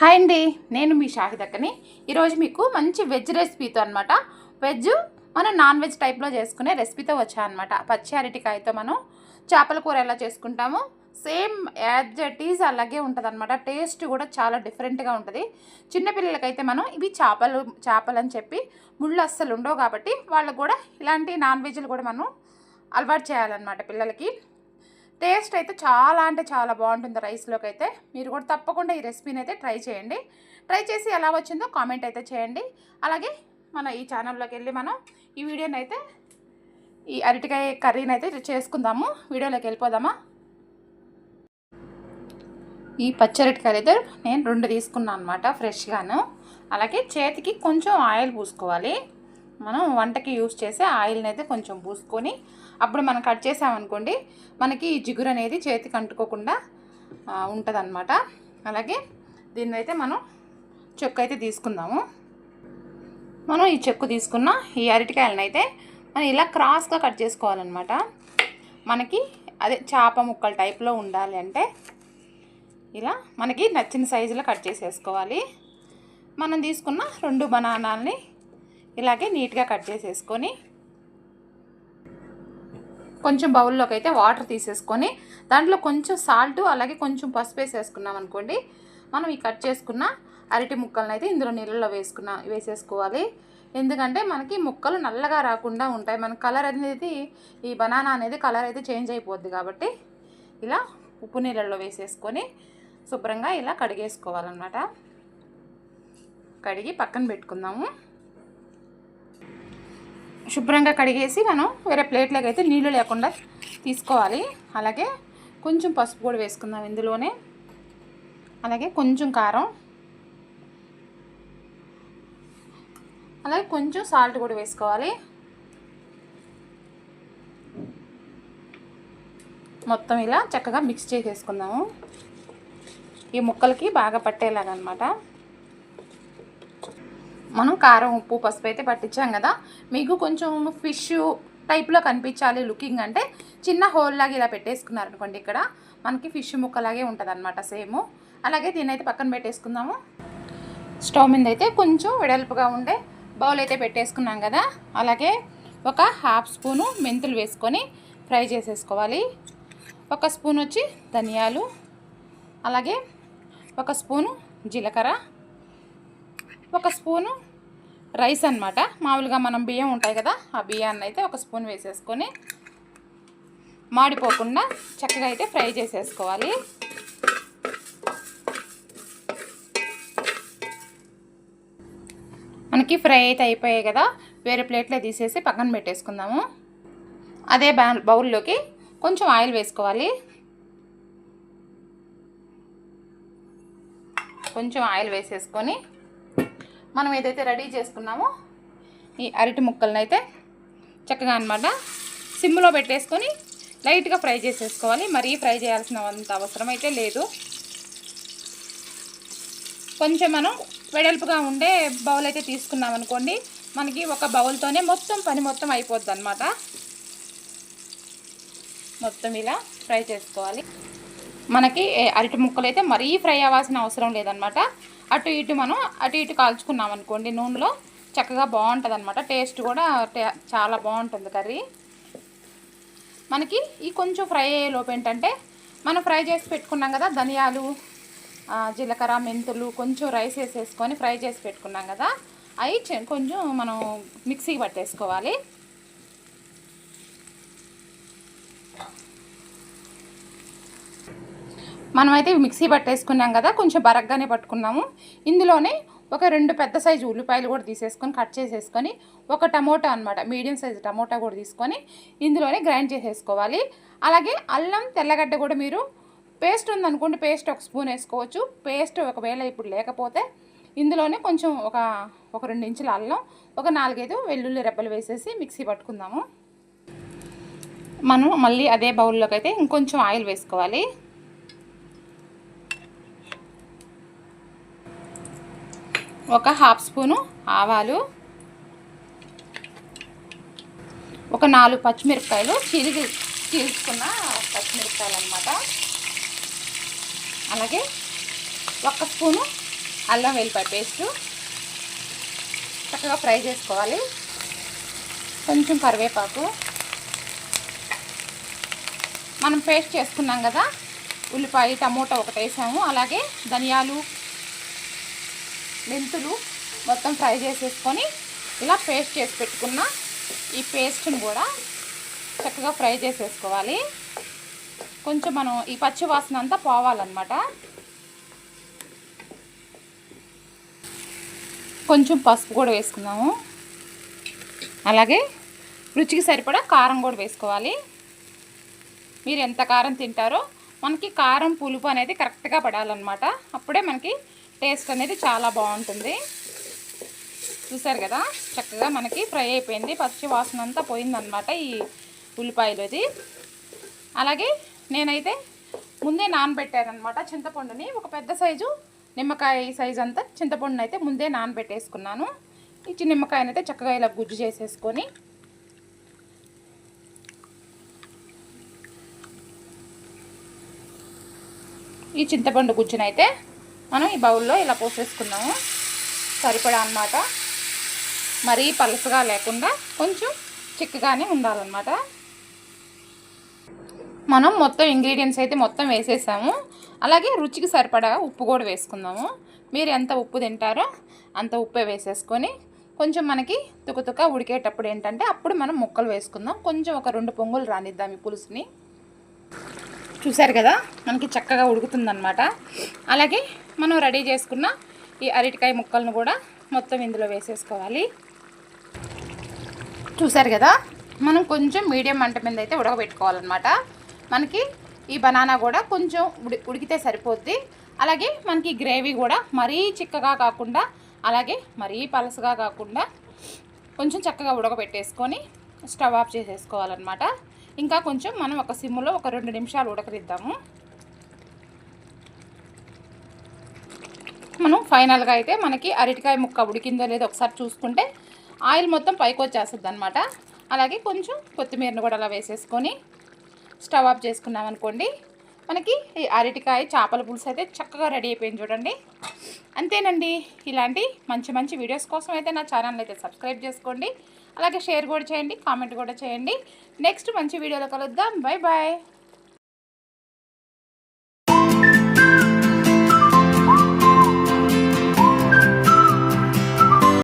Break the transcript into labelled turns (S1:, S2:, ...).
S1: Hi అండి నేను మీ షాహిదక్కని. ఈరోజు మీకు మంచి వెజ్ రెసిపీతో అనమాట వెజ్ మనం నాన్ వెజ్ టైప్లో చేసుకునే రెసిపీతో వచ్చా అనమాట పచ్చి అరటికాయతో మనం చేపల కూర ఎలా చేసుకుంటాము సేమ్ యాజ్ ఇట్ ఈజ్ అలాగే ఉంటుంది అనమాట టేస్ట్ కూడా చాలా డిఫరెంట్గా ఉంటుంది. చిన్నపిల్లలకైతే మనం ఇవి చేపలు చేపలు అని చెప్పి ముళ్ళు అస్సలు ఉండవు కాబట్టి వాళ్ళకు కూడా ఇలాంటి నాన్ వెజ్లు కూడా మనం అలవాటు చేయాలన్నమాట పిల్లలకి. టేస్ట్ అయితే చాలా అంటే చాలా బాగుంటుంది రైస్లోకి అయితే మీరు కూడా తప్పకుండా ఈ రెసిపీని అయితే ట్రై చేయండి. ట్రై చేసి ఎలా వచ్చిందో కామెంట్ అయితే చేయండి. అలాగే మన ఈ ఛానల్లోకి వెళ్ళి మనం ఈ వీడియోని అయితే ఈ అరటికాయ కర్రీని అయితే చేసుకుందాము. వీడియోలోకి వెళ్ళిపోదామా? ఈ పచ్చరటికాయలు అయితే నేను రెండు తీసుకున్నాను అనమాట ఫ్రెష్గాను. అలాగే చేతికి కొంచెం ఆయిల్ పూసుకోవాలి. మనం వంటకి యూస్ చేసే ఆయిల్ని అయితే కొంచెం పూసుకొని అప్పుడు మనం కట్ చేసామనుకోండి మనకి ఈ జిగురు అనేది చేతికి అంటుకోకుండా ఉంటుంది అనమాట అలాగే దీన్ని అయితే మనం చెక్కు అయితే తీసుకుందాము. మనం ఈ చెక్కు తీసుకున్న ఈ అరటికాయలను అయితే మనం ఇలా క్రాస్గా కట్ చేసుకోవాలన్నమాట. మనకి అదే చేప ముక్కల టైప్లో ఉండాలి అంటే ఇలా మనకి నచ్చిన సైజులో కట్ చేసేసుకోవాలి. మనం తీసుకున్న రెండు బనానాల్ని ఇలాగే నీట్గా కట్ చేసేసుకొని కొంచెం బౌల్లోకి అయితే వాటర్ తీసేసుకొని దాంట్లో కొంచెం సాల్ట్ అలాగే కొంచెం పసుపు వేసేసుకున్నాం అనుకోండి. మనం ఈ కట్ చేసుకున్న అరటి ముక్కలను అయితే ఇందులో నీళ్ళలో వేసుకున్న వేసేసుకోవాలి. ఎందుకంటే మనకి ముక్కలు నల్లగా రాకుండా ఉంటాయి. మన కలర్ అనేది ఈ బనానా అనేది కలర్ అయితే చేంజ్ అయిపోద్ది కాబట్టి ఇలా ఉప్పు నీళ్ళల్లో వేసేసుకొని శుభ్రంగా ఇలా కడిగేసుకోవాలన్నమాట. కడిగి పక్కన పెట్టుకుందాము. శుభ్రంగా కడిగేసి మనం వేరే ప్లేట్లోకి అయితే నీళ్ళు లేకుండా తీసుకోవాలి. అలాగే కొంచెం పసుపు కూడా వేసుకుందాం ఇందులోనే. అలాగే కొంచెం కారం. అలాగే కొంచెం సాల్ట్ కూడా వేసుకోవాలి. మొత్తం ఇలా చక్కగా మిక్స్ చేసేసుకుందాము. ఈ ముక్కలకి బాగా పట్టేలాగా అనమాట మనం కారం ఉప్పు పసుపు అయితే పట్టించాం కదా. మీకు కొంచెం ఫిష్ టైప్లో కనిపించాలి లుకింగ్ అంటే చిన్న హోల్ లాగా ఇలా పెట్టేసుకున్నారనుకోండి ఇక్కడ. మనకి ఫిష్ ముక్కలాగే ఉంటుంది అనమాట సేమ్ అలాగే దీని అయితే పక్కన పెట్టేసుకుందాము. స్టవ్ మీద అయితే కొంచెం వెడల్పుగా ఉండే బౌల్ అయితే పెట్టేసుకున్నాం కదా. అలాగే ఒక హాఫ్ స్పూను మెంతులు వేసుకొని ఫ్రై చేసేసుకోవాలి. ఒక స్పూన్ వచ్చి ధనియాలు. అలాగే ఒక స్పూను జీలకర్ర. ఒక స్పూను రైస్ అనమాట మామూలుగా మనం బియ్యం ఉంటాయి కదా ఆ బియ్యాన్ని అయితే ఒక స్పూన్ వేసేసుకొని మాడిపోకుండా చక్కగా అయితే ఫ్రై చేసేసుకోవాలి. మనకి ఫ్రై అయితే అయిపోయాయి కదా వేరే ప్లేట్లో తీసేసి పక్కన పెట్టేసుకుందాము. అదే బా బౌల్లోకి కొంచెం ఆయిల్ వేసుకోవాలి. కొంచెం ఆయిల్ వేసేసుకొని మనం ఏదైతే రెడీ చేసుకున్నామో ఈ అరటి ముక్కలను అయితే చక్కగా అనమాట సిమ్లో పెట్టేసుకొని లైట్గా ఫ్రై చేసేసుకోవాలి. మరీ ఫ్రై చేయాల్సిన అంత అవసరం అయితే లేదు. కొంచెం మనం వెడల్పుగా ఉండే బౌల్ అయితే తీసుకున్నాం అనుకోండి మనకి ఒక బౌల్తోనే మొత్తం పని మొత్తం అయిపోద్ది అనమాట మొత్తం ఇలా ఫ్రై చేసుకోవాలి. మనకి అరటి ముక్కలు అయితే మరీ ఫ్రై అవ్వాల్సిన అవసరం లేదనమాట. అటు ఇటు మనం అటు ఇటు కాల్చుకున్నాం అనుకోండి నూనెలో చక్కగా బాగుంటుంది అనమాట టేస్ట్ కూడా చాలా బాగుంటుంది కర్రీ. మనకి ఈ కొంచెం ఫ్రై అయ్యే లోపు ఏంటంటే మనం ఫ్రై చేసి పెట్టుకున్నాం కదా ధనియాలు జీలకర్ర మెంతులు కొంచెం రైస్ వేసేసుకొని ఫ్రై చేసి పెట్టుకున్నాం కదా అవి కొంచెం మనం మిక్సీకి పట్టేసుకోవాలి. మనమైతే మిక్సీ పట్టేసుకున్నాం కదా కొంచెం బరగ్గానే పట్టుకున్నాము. ఇందులోనే ఒక రెండు పెద్ద సైజు ఉల్లిపాయలు కూడా తీసేసుకొని కట్ చేసేసుకొని ఒక టమోటా అనమాట మీడియం సైజు టమోటా కూడా తీసుకొని ఇందులోనే గ్రైండ్ చేసేసుకోవాలి. అలాగే అల్లం తెల్లగడ్డ కూడా మీరు పేస్ట్ ఉందనుకోండి పేస్ట్ ఒక స్పూన్ వేసుకోవచ్చు. పేస్ట్ ఒకవేళ ఇప్పుడు లేకపోతే ఇందులోనే కొంచెం ఒక ఒక రెండు ఇంచుల అల్లం ఒక నాలుగైదు వెల్లుల్లి రెబ్బలు వేసేసి మిక్సీ పట్టుకుందాము. మనం మళ్ళీ అదే బౌల్లోకి అయితే ఇంకొంచెం ఆయిల్ వేసుకోవాలి. ఒక హాఫ్ స్పూను ఆవాలు ఒక నాలుగు పచ్చిమిరపకాయలు చిరిగి చీల్చుకున్న పచ్చిమిరపకాయలు అనమాట అలాగే ఒక స్పూను అల్లం వెల్లిపాయ పేస్టు. చక్కగా ఫ్రై చేసుకోవాలి. కొంచెం కరివేపాకు. మనం పేస్ట్ చేసుకున్నాం కదా ఉల్లిపాయ టమోటా ఒకటి వేసాము అలాగే ధనియాలు మెంతులు మొత్తం ఫ్రై చేసేసుకొని ఇలా పేస్ట్ చేసి పెట్టుకున్న ఈ పేస్ట్ని కూడా చక్కగా ఫ్రై చేసేసుకోవాలి. కొంచెం మనం ఈ పచ్చి వాసన అంతా పోవాలన్నమాట. కొంచెం పసుపు కూడా వేసుకుందాము. అలాగే రుచికి సరిపడా కారం కూడా వేసుకోవాలి. మీరు ఎంత కారం తింటారో మనకి కారం పులుపు అనేది కరెక్ట్గా పడాలన్నమాట. అప్పుడే మనకి టేస్ట్ అనేది చాలా బాగుంటుంది. చూసారు కదా? చక్కగా మనకి ఫ్రై అయిపోయింది. పచ్చి వాసన అంతా పోయిందనమాట ఈ ఉల్లిపాయలది అలాగే నేనైతే ముందే నానబెట్టానమాట చింతపండుని. ఒక పెద్ద సైజు నిమ్మకాయ సైజు అంతా చింతపండుని అయితే ముందే నానబెట్టేసుకున్నాను. ఈ చిన్న నిమ్మకాయని అయితే చక్కగా ఇలా గుజ్జు చేసేసుకొని. ఈ చింతపండు గుజ్జునైతే మనం ఈ బౌల్లో ఇలా పోసేసుకున్నాము సరిపడా అన్నమాట. మరీ పలుసుగా లేకుండా కొంచెం చిక్కగానే ఉండాలన్నమాట. మనం మొత్తం ఇంగ్రీడియంట్స్ అయితే మొత్తం వేసేసాము. అలాగే రుచికి సరిపడా ఉప్పు కూడా వేసుకుందాము. మీరు ఎంత ఉప్పు తింటారో అంత ఉప్పే వేసేసుకొని కొంచెం మనకి తుకతుక ఉడికేటప్పుడు ఏంటంటే అప్పుడు మనం ముక్కలు వేసుకుందాం. కొంచెం ఒక రెండు పొంగులు రానిద్దాం ఈ పులుసుని. చూసారు కదా? మనకి చక్కగా ఉడుకుతుందన్నమాట. అలాగే మనం రెడీ చేసుకున్న ఈ అరటికాయ ముక్కలను కూడా మొత్తం ఇందులో వేసేసుకోవాలి. చూసారు కదా? మనం కొంచెం మీడియం మంట మీద అయితే ఉడకబెట్టుకోవాలన్నమాట. మనకి ఈ బనానా కూడా కొంచెం ఉడి ఉడికితే సరిపోద్ది. అలాగే మనకి గ్రేవీ కూడా మరీ చిక్కగా కాకుండా అలాగే మరీ పలసగా కాకుండా కొంచెం చక్కగా ఉడకబెట్టేసుకొని స్టవ్ ఆఫ్ చేసేసుకోవాలన్నమాట. ఇంకా కొంచెం మనం ఒక సిమ్లో ఒక రెండు నిమిషాలు ఉడకరిద్దాము మనం ఫైనల్గా అయితే మనకి అరటికాయ ముక్క ఉడికిందో లేదో ఒకసారి చూసుకుంటే ఆయిల్ మొత్తం పైకి వచ్చేస్తుంది అనమాట అలాగే కొంచెం కొత్తిమీరను కూడా అలా వేసేసుకొని స్టవ్ ఆఫ్ చేసుకున్నాం అనుకోండి మనకి ఈ అరటికాయ చేపల పులుసు అయితే చక్కగా రెడీ అయిపోయింది చూడండి. అంతేనండి ఇలాంటి మంచి మంచి వీడియోస్ కోసం అయితే నా ఛానల్ అయితే సబ్స్క్రైబ్ చేసుకోండి. అలాగే షేర్ కూడా చేయండి కామెంట్ కూడా చేయండి. నెక్స్ట్ మంచి వీడియోలో కలుద్దాం. Bye bye